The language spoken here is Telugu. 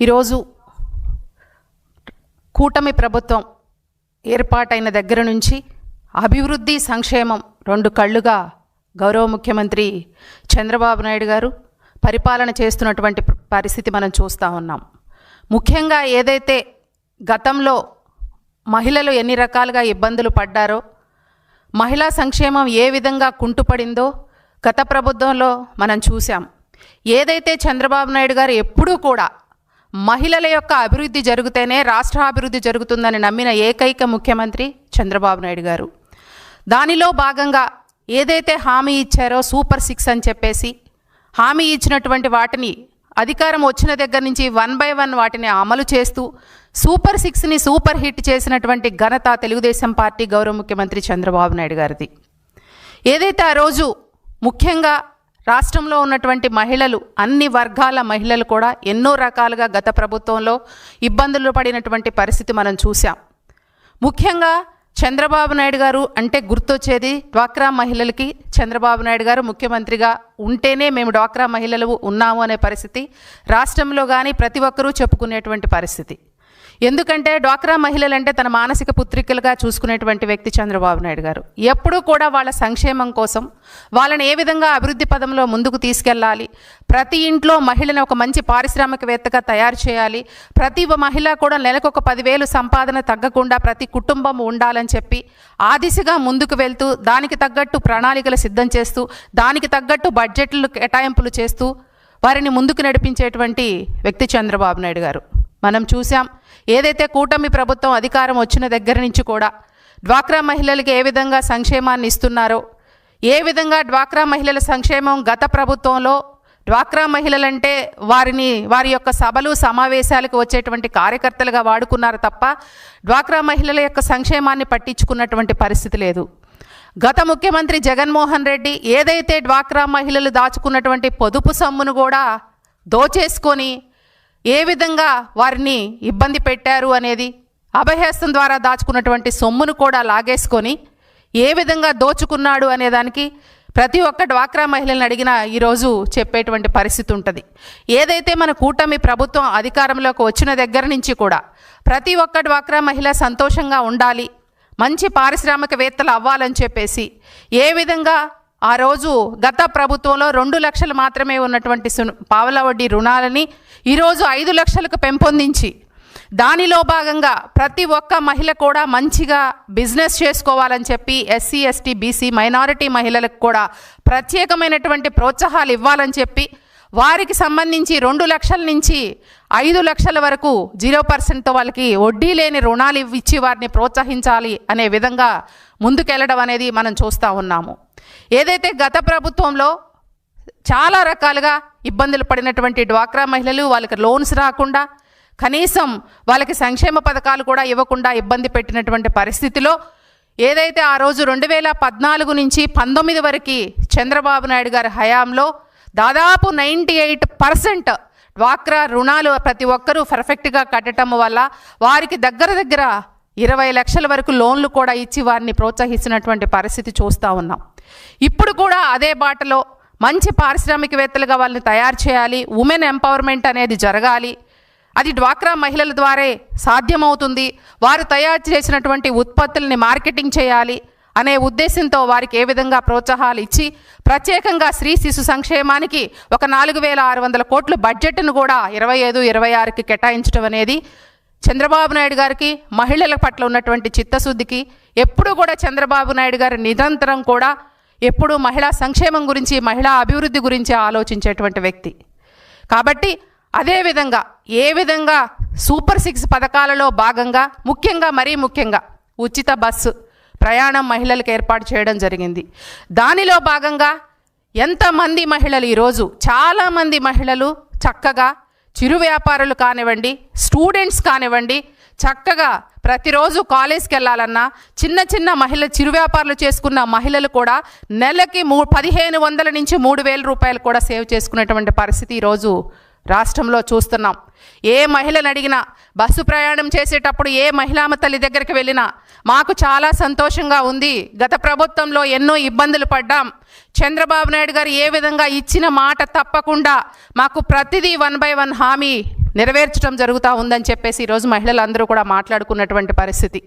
ఈరోజు కూటమి ప్రభుత్వం ఏర్పాటైన దగ్గర నుంచి అభివృద్ధి సంక్షేమం రెండు కళ్ళుగా గౌరవ ముఖ్యమంత్రి చంద్రబాబు నాయుడు గారు పరిపాలన చేస్తున్నటువంటి పరిస్థితి మనం చూస్తూ ఉన్నాం. ముఖ్యంగా ఏదైతే గతంలో మహిళలు ఎన్ని రకాలుగా ఇబ్బందులు పడ్డారో మహిళా సంక్షేమం ఏ విధంగా కుంటుపడిందో గత ప్రభుత్వంలో మనం చూసాం ఏదైతే చంద్రబాబు నాయుడు గారు ఎప్పుడూ కూడా మహిళల యొక్క అభివృద్ధి జరిగితేనే రాష్ట్ర అభివృద్ధి జరుగుతుందని నమ్మిన ఏకైక ముఖ్యమంత్రి చంద్రబాబు నాయుడు గారు. దానిలో భాగంగా ఏదైతే హామీ ఇచ్చారో సూపర్ సిక్స్ అని చెప్పేసి హామీ ఇచ్చినటువంటి వాటిని అధికారం వచ్చిన దగ్గర నుంచి వన్ బై వన్ వాటిని అమలు చేస్తూ సూపర్ సిక్స్ని సూపర్ హిట్ చేసినటువంటి ఘనత తెలుగుదేశం పార్టీ గౌరవ ముఖ్యమంత్రి చంద్రబాబు నాయుడు గారిది. ఏదైతే ఆ రోజు ముఖ్యంగా రాష్ట్రంలో ఉన్నటువంటి మహిళలు అన్ని వర్గాల మహిళలు కూడా ఎన్నో రకాలుగా గత ప్రభుత్వంలో ఇబ్బందులు పడినటువంటి పరిస్థితి మనం చూసాం ముఖ్యంగా చంద్రబాబు నాయుడు గారు అంటే గుర్తొచ్చేది డ్వాక్రా మహిళలకి. చంద్రబాబు నాయుడు గారు ముఖ్యమంత్రిగా ఉంటేనే మేము డ్వాక్రా మహిళలు ఉన్నాము అనే పరిస్థితి. రాష్ట్రంలో కానీ ప్రతి ఒక్కరూ చెప్పుకునేటువంటి పరిస్థితి. ఎందుకంటే డ్వాక్రా మహిళలంటే తన మానసిక పుత్రికలుగా చూసుకునేటువంటి వ్యక్తి చంద్రబాబు నాయుడు గారు. ఎప్పుడూ కూడా వాళ్ళ సంక్షేమం కోసం వాళ్ళని ఏ విధంగా అభివృద్ధి పదంలో ముందుకు తీసుకెళ్ళాలి ప్రతి ఇంట్లో మహిళను ఒక మంచి పారిశ్రామికవేత్తగా తయారు చేయాలి ప్రతి మహిళ కూడా నెలకు ఒక పదివేలు సంపాదన తగ్గకుండా ప్రతి కుటుంబం ఉండాలని చెప్పి ఆ దిశగా ముందుకు వెళ్తూ దానికి తగ్గట్టు ప్రణాళికలు సిద్ధం చేస్తూ దానికి తగ్గట్టు బడ్జెట్లు కేటాయింపులు చేస్తూ వారిని ముందుకు నడిపించేటువంటి వ్యక్తి చంద్రబాబు నాయుడు గారు. మనం చూసాం ఏదైతే కూటమి ప్రభుత్వం అధికారం వచ్చిన దగ్గర నుంచి కూడా డ్వాక్రా మహిళలకి ఏ విధంగా సంక్షేమాన్ని ఇస్తున్నారో ఏ విధంగా డ్వాక్రా మహిళల సంక్షేమం గత ప్రభుత్వంలో డ్వాక్రా మహిళలంటే వారిని వారి యొక్క సభలు సమావేశాలకు వచ్చేటువంటి కార్యకర్తలుగా వాడుకున్నారు తప్ప డ్వాక్రా మహిళల యొక్క సంక్షేమాన్ని పట్టించుకున్నటువంటి పరిస్థితి లేదు. గత ముఖ్యమంత్రి జగన్మోహన్ రెడ్డి ఏదైతే డ్వాక్రా మహిళలు దాచుకున్నటువంటి పొదుపు సొమ్మును కూడా దోచేసుకొని ఏ విధంగా వారిని ఇబ్బంది పెట్టారు అనేది అభయహస్తం ద్వారా దాచుకున్నటువంటి సొమ్మును కూడా లాగేసుకొని ఏ విధంగా దోచుకున్నాడు అనేదానికి ప్రతి ఒక్క డ్వాక్రా మహిళలను అడిగినా ఈరోజు చెప్పేటువంటి పరిస్థితి ఉంటుంది. ఏదైతే మన కూటమి ప్రభుత్వం అధికారంలోకి వచ్చిన దగ్గర నుంచి కూడా ప్రతి ఒక్క డ్వాక్రా మహిళ సంతోషంగా ఉండాలి మంచి పారిశ్రామికవేత్తలు అవ్వాలని చెప్పేసి ఏ విధంగా ఆ రోజు గత ప్రభుత్వంలో రెండు లక్షలు మాత్రమే ఉన్నటువంటి పావల వడ్డీ రుణాలని ఈరోజు ఐదు లక్షలకు పెంపొందించి దానిలో భాగంగా ప్రతి ఒక్క మహిళ కూడా మంచిగా బిజినెస్ చేసుకోవాలని చెప్పి ఎస్సీ ఎస్టీ బీసీ మైనారిటీ మహిళలకు కూడా ప్రత్యేకమైనటువంటి ప్రోత్సాహాలు ఇవ్వాలని చెప్పి వారికి సంబంధించి రెండు లక్షల నుంచి ఐదు లక్షల వరకు జీరో పర్సెంట్తో వాళ్ళకి వడ్డీ లేని రుణాలు ఇచ్చి వారిని ప్రోత్సహించాలి అనే విధంగా ముందుకెళ్ళడం అనేది మనం చూస్తూ ఉన్నాము. ఏదైతే గత ప్రభుత్వంలో చాలా రకాలుగా ఇబ్బందులు పడినటువంటి డ్వాక్రా మహిళలు వాళ్ళకి లోన్స్ రాకుండా కనీసం వాళ్ళకి సంక్షేమ పథకాలు కూడా ఇవ్వకుండా ఇబ్బంది పెట్టినటువంటి పరిస్థితిలో ఏదైతే ఆ రోజు రెండు వేల పద్నాలుగు నుంచి పంతొమ్మిది వరకు చంద్రబాబు నాయుడు గారి హయాంలో దాదాపు నైంటీ ఎయిట్ పర్సెంట్ డ్వాక్రా రుణాలు ప్రతి ఒక్కరూ పర్ఫెక్ట్గా కట్టడం వల్ల వారికి దగ్గర దగ్గర ఇరవై లక్షల వరకు లోన్లు కూడా ఇచ్చి వారిని ప్రోత్సహిస్తున్నటువంటి పరిస్థితి చూస్తూ ఉన్నాం. ఇప్పుడు కూడా అదే బాటలో మంచి పారిశ్రామికవేత్తలుగా వాళ్ళని తయారు చేయాలి. ఉమెన్ ఎంపవర్మెంట్ అనేది జరగాలి. అది డ్వాక్రా మహిళల ద్వారే సాధ్యమవుతుంది. వారు తయారు చేసినటువంటి ఉత్పత్తుల్ని మార్కెటింగ్ చేయాలి అనే ఉద్దేశంతో వారికి ఏ విధంగా ప్రోత్సాహాలు ఇచ్చి ప్రత్యేకంగా స్త్రీ శిశు సంక్షేమానికి ఒక నాలుగు వేల ఆరు వందల కోట్ల బడ్జెట్ను కూడా ఇరవై ఐదు ఇరవై ఆరుకి కేటాయించడం అనేది చంద్రబాబు నాయుడు గారికి మహిళల పట్ల ఉన్నటువంటి చిత్తశుద్ధికి ఎప్పుడూ కూడా చంద్రబాబు నాయుడు గారి నిరంతరం కూడా ఎప్పుడూ మహిళా సంక్షేమం గురించి మహిళా అభివృద్ధి గురించి ఆలోచించేటువంటి వ్యక్తి. కాబట్టి అదేవిధంగా ఏ విధంగా సూపర్ సిక్స్ పథకాలలో భాగంగా ముఖ్యంగా మరీ ముఖ్యంగా ఉచిత బస్సు ప్రయాణం మహిళలకు ఏర్పాటు చేయడం జరిగింది. దానిలో భాగంగా ఎంతమంది మహిళలు ఈరోజు చాలామంది మహిళలు చక్కగా చిరు వ్యాపారులు కానివ్వండి స్టూడెంట్స్ కానివ్వండి చక్కగా ప్రతిరోజు కాలేజ్కి వెళ్ళాలన్నా చిన్న చిన్న మహిళ చిరు వ్యాపారాలు చేసుకున్న మహిళలు కూడా నెలకి మూ పదిహేను వందల నుంచి మూడు వేల రూపాయలు కూడా సేవ్ చేసుకునేటువంటి పరిస్థితి ఈరోజు రాష్ట్రంలో చూస్తున్నాం. ఏ మహిళను అడిగినా బస్సు ప్రయాణం చేసేటప్పుడు ఏ మహిళామ తల్లి దగ్గరికి వెళ్ళినా మాకు చాలా సంతోషంగా ఉంది. గత ప్రభుత్వంలో ఎన్నో ఇబ్బందులు పడ్డాం. చంద్రబాబు నాయుడు గారు ఏ విధంగా ఇచ్చిన మాట తప్పకుండా మాకు ప్రతిదీ వన్ బై వన్ హామీ నెరవేర్చడం జరుగుతూ ఉందని చెప్పేసి ఈరోజు మహిళలందరూ కూడా మాట్లాడుకున్నటువంటి పరిస్థితి.